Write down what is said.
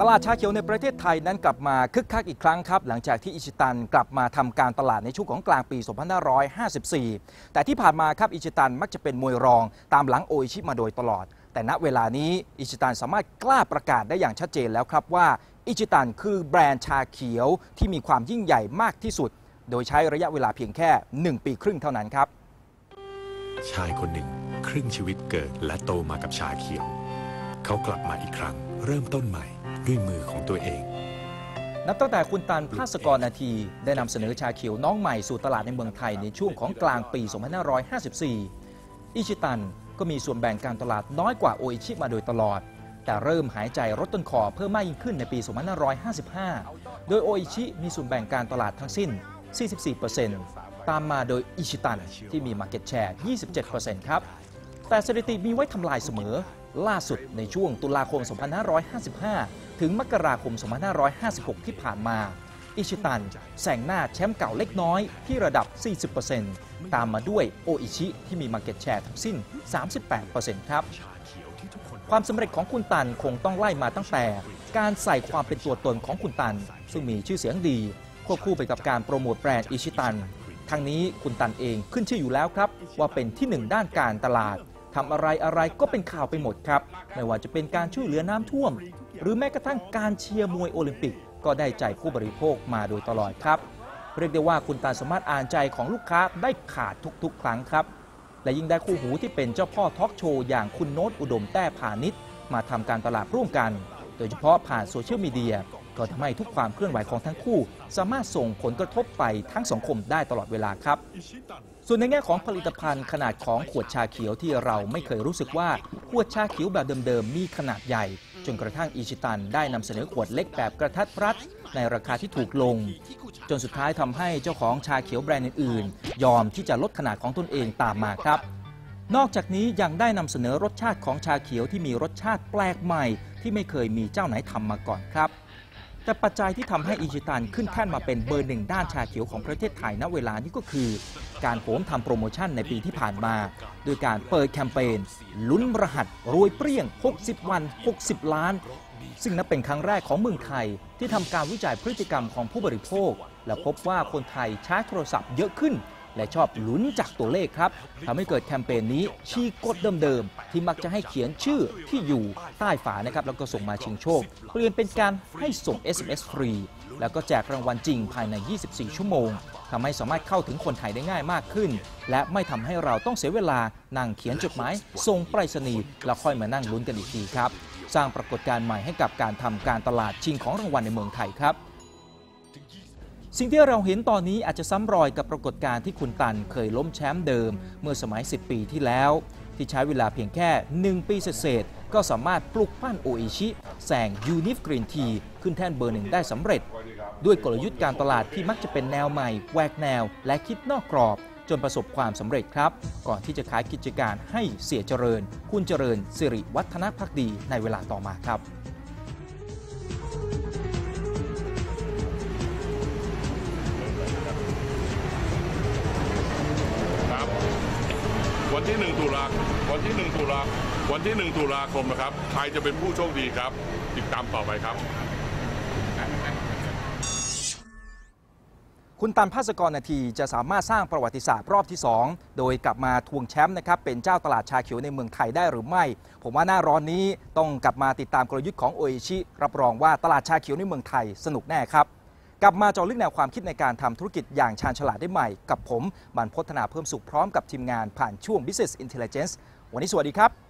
ตลาดชาเขียวในประเทศไทยนั้นกลับมาคึกคักอีกครั้งครับ หลังจากที่อิชิตันกลับมาทำการตลาดในช่วงของกลางปี 2554 แต่ที่ผ่านมาครับอิชิตันมักจะเป็นมวยรองตามหลังโออิชิมาโดยตลอด แต่ณเวลานี้อิชิตันสามารถกล้าประกาศได้อย่างชัดเจนแล้วครับว่าอิชิตันคือแบรนด์ชาเขียวที่มีความยิ่งใหญ่มากที่สุด โดยใช้ระยะเวลาเพียงแค่ 1 ปีครึ่งเท่านั้นครับ ชายคนหนึ่งครึ่งชีวิตเกิดและโตมากับชาเขียว เขากลับมาอีกครั้งเริ่มต้นใหม่ ด้วยมือของตัวเอง นับตั้งแต่คุณตันภาสกรนาที ได้นำเสนอชาเขียวน้องใหม่สู่ตลาดในเมืองไทยในช่วงของกลางปี 2554 อิชิตันก็มีส่วนแบ่งการตลาดน้อยกว่าโออิชิมาโดยตลอด แต่เริ่มหายใจรถต้นคอเพิ่มมากยิ่งขึ้นในปี 2555 โดยโออิชิมีส่วนแบ่งการตลาดทั้งสิ้น 44%ตามมาโดยอิชิตันที่มี Market Share 27%ครับแต่สถิติมีไว้ทำลายเสมอ ล่าสุดในช่วงตุลาคม 2555 ถึงมกราคม 2556 ที่ผ่านมา อิชิตันแซงหน้าแชมป์เก่าเล็กน้อยที่ระดับ 40%ตามมาด้วยโออิชิที่มี Market Share ทั้งสิ้น 38%ครับ ความสำเร็จของคุณตันคงต้องไล่มาตั้งแต่ การใส่ความเป็นตัวตนของคุณตัน ซึ่งมีชื่อเสียงดี ควบคู่ไปกับการโปรโมทแบรนด์อิชิตันทั้งนี้คุณตันเองขึ้นชื่ออยู่แล้วครับ ว่าเป็นที่หนึ่งด้านการตลาด ทำอะไรอะไรก็เป็นข่าวไปหมดครับ ไม่ว่าจะเป็นการช่วยเหลือน้ำท่วม หรือแม้กระทั่งการเชียร์มวยโอลิมปิก ก็ได้ใจผู้บริโภคมาโดยตลอดครับ เรียกได้ว่าคุณตันสามารถอ่านใจของลูกค้าได้ขาดทุกๆ ครั้งครับ และยิ่งได้คู่หูที่เป็นเจ้าพ่อทอล์กโชว์อย่างคุณโน้ตอุดมแต้พาณิชย์มาทำการตลาดร่วมกัน โดยเฉพาะผ่านโซเชียลมีเดียก็ทำให้ทุกความเคลื่อนไหวของทั้งคู่ สามารถส่งผลกระทบไปทั้งสังคมได้ตลอดเวลาครับ ส่วนในแง่ของผลิตภัณฑ์ขนาดของขวดชาเขียวที่เราไม่เคยรู้สึกว่า ขวดชาเขียวแบบเดิมๆ มีขนาดใหญ่ จนกระทั่งอิชิตันได้นำเสนอขวดเล็กแบบกระทัดรัด ในราคาที่ถูกลง จนสุดท้ายทำให้เจ้าของชาเขียวแบรนด์อื่นๆ ยอมที่จะลดขนาดของตนเองตามมาครับ นอกจากนี้ยังได้นำเสนอรสชาติของชาเขียวที่มีรสชาติแปลกใหม่ ที่ไม่เคยมีเจ้าไหนทำมาก่อนครับ แต่ปัจจัยที่ทำให้อิชิตันขึ้นแท่นมาเป็นเบอร์หนึ่งด้านชาเขียวของประเทศไทยณเวลานี้ก็คือ การโหมทำโปรโมชั่นในปีที่ผ่านมา โดยการเปิดแคมเปญลุ้นรหัสรวยเปรี้ยง 60 วัน 60 ล้าน ซึ่งนับเป็นครั้งแรกของเมืองไทย ที่ทำการวิจัยพฤติกรรมของผู้บริโภค และพบว่าคนไทยใช้โทรศัพท์เยอะขึ้น และชอบลุ้นจากตัวเลขครับทำให้เกิดแคมเปญนี้ชี้กฎเดิมๆที่มักจะให้เขียนชื่อที่อยู่ใต้ฝานะครับแล้วก็ส่งมาชิงโชค เปลี่ยนเป็นการให้ส่ง SMS ฟรี แล้วก็แจกรางวัลจริงภายใน 24 ชั่วโมงทำให้สามารถเข้าถึงคนไทยได้ง่ายมากขึ้น และไม่ทำให้เราต้องเสียเวลานั่งเขียนจดหมายส่งไปรษณีย์แล้วค่อยมานั่งลุ้นกันอีกทีครับสร้างปรากฏการณ์ใหม่ให้กับการทำการตลาดชิงของรางวัลในเมืองไทยครับ สิ่งที่เราเห็นตอนนี้อาจจะซ้ำรอยกับปรากฏการณ์ที่คุณตันเคยล้มแชมป์เดิมเมื่อสมัย 10 ปีที่แล้ว ที่ใช้เวลาเพียงแค่ 1 ปีเศษก็สามารถปลุกปั้นโออิชิแซงยูนิฟกรีนทีขึ้นแท่นเบอร์หนึ่งได้สำเร็จ ด้วยกลยุทธ์การตลาดที่มักจะเป็นแนวใหม่แหวกแนว และคิดนอกกรอบ จนประสบความสำเร็จครับ ก่อนที่จะขายกิจการให้เสียเจริญ คุณเจริญสิริวัฒนพักดีในเวลาต่อมาครับ ที่ 1 ตุลาวันที่ 1 ตุลาวันที่ 1 ตุลาคมนะครับ ใครจะเป็นผู้โชคดีครับ ติดตามต่อไปครับ คุณตันภาสกรนาทีจะสามารถสร้างประวัติศาสตร์รอบที่ 2 โดยกลับมาทวงแชมป์นะครับ เป็นเจ้าตลาดชาเขียวในเมืองไทยได้หรือไม่ ผมว่าหน้าร้อนนี้ต้องกลับมาติดตามกลยุทธ์ของโออิชิรับรองว่าตลาดชาเขียวในเมืองไทยสนุกแน่ครับ กลับมาจาะลึกแนวความคิดในการทำธุรกิจอย่างชาญฉลาดได้ใหม่ กับผมบรรพฒนาเพิ่มสุขพร้อมกับทีมงานผ่านช่วง Business Intelligence วันนี้สวัสดีครับ